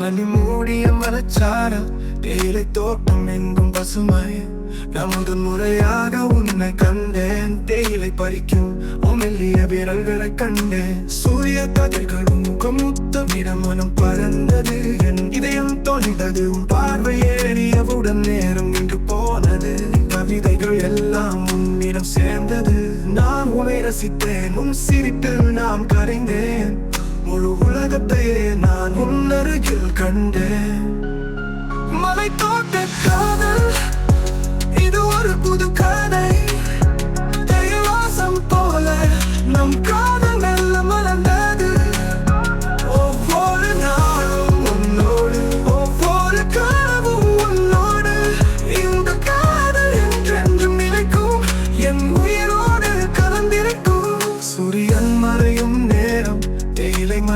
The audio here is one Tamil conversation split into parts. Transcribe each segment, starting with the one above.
மணி மூடிய மரச்சாரம் தேயிலை தோட்டம் எங்கும் பசுமை நமது முறையாக உன்னை கண்டேன் தேயிலை பறிக்கும் உன் விரல்களை கண்டேன் சூரிய கதிர்கள் கதிர்களும் முகமுத்தமிடம் மனம் பறந்தது என் இதயம் தோணித்தது உன் பார்வை ஏறியவுடன் ரசித்தேன் உன் சிரிப்பில் நாம் கரைந்தேன். முழு உலகத்தையே நான் உன் அருகில் கண்டேன். மலை தோட்ட காதல் இது ஒரு புது கதை.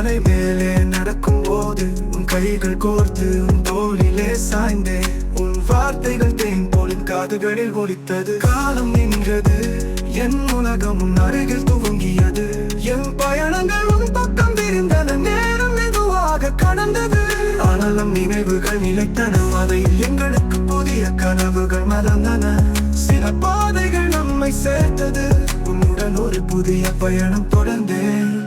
மலை மேலே நடக்கும் போது உன் கைகள் கோர்த்து உன் தோளிலே சாய்ந்தே. உன் வார்த்தைகள் தேன் போலின் காதுகளில் ஒலித்தது. காலம் நின்றது என் உலகம் உன் அருகில் துவங்கியது. என் பயணங்கள் உன் பக்கம் விரிந்தன நேரம் மெதுவாக கடந்தது. ஆனாலும் நினைவுகள் நிலைத்தன அதை எங்களுக்கு புதிய கனவுகள் மறந்தன சில பாதைகள் நம்மை சேர்த்தது. உன்னுடன் ஒரு புதிய பயணம் தொடர்ந்தேன்.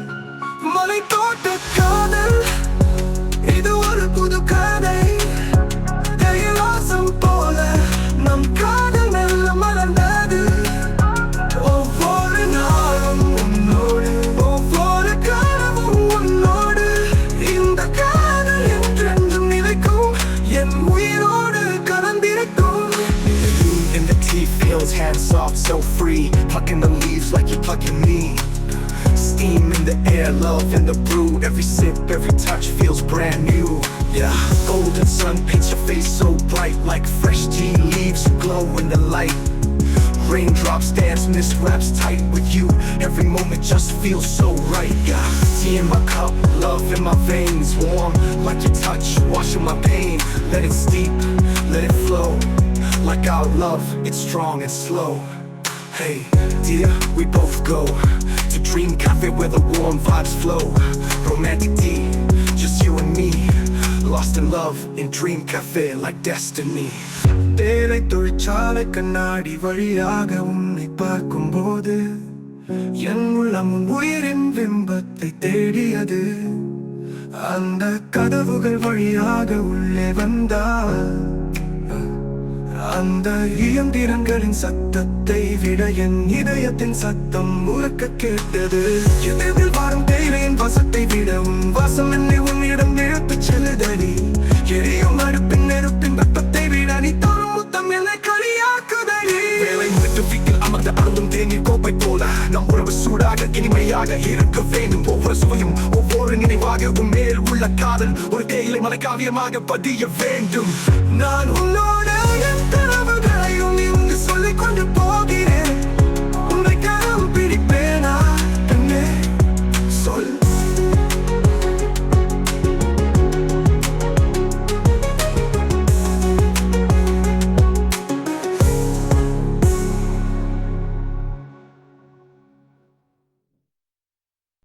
Plucking the leaves like you're plucking me. Steam in the air, love in the brew. Every sip, every touch feels brand new. Yeah, golden sun paints your face so bright, like fresh tea leaves glow in the light. Raindrops dance, mist wraps tight with you. Every moment just feels so right. Yeah, tea in my cup, love in my veins, warm like your touch, washing my pain. Let it steep, let it flow. Like our love, it's strong and slow. Hey, dear, we both go to Dream Cafe where the warm vibes flow. Romantic tea, just you and me. Lost in love in Dream Cafe like destiny. தேரை தொழிற்சாலை கண்ணாடி வழியாக உன்னை பார்க்கும்போது என் உள்ளம் உயிரின் பிம்பத்தை தேடியது அந்த கதவுகள் வழியாக உள்ளே வந்தால் அந்த இயந்திரங்களின் சத்தத்தை விட என் இதயத்தின் சத்தம் உறக்க கேட்டது. எதிரில் வாரம் தேயிலையின் வசத்தை விட உன் வாசம் என்னை உன்னிடம் இழுத்துச் செல்லுதடி. எரியும் அடுப்பின் நெருப்பின் வெப்பத்தை விட நீ தரும் முத்தம் என்னை களியாக்குதடி வேலை முடித்து வீட்டில் அமர்ந்த அருந்தும் தேநீர் கோப்பை போல நம் உறவு சூடாக இனிமையாக இருக்க வேண்டும். ஒவ்வொரு சுவையும் உள்ள காதல் ஒரு தேயிலை மலைக்காவியமாக பதிய வேண்டும். நான் உன்னோட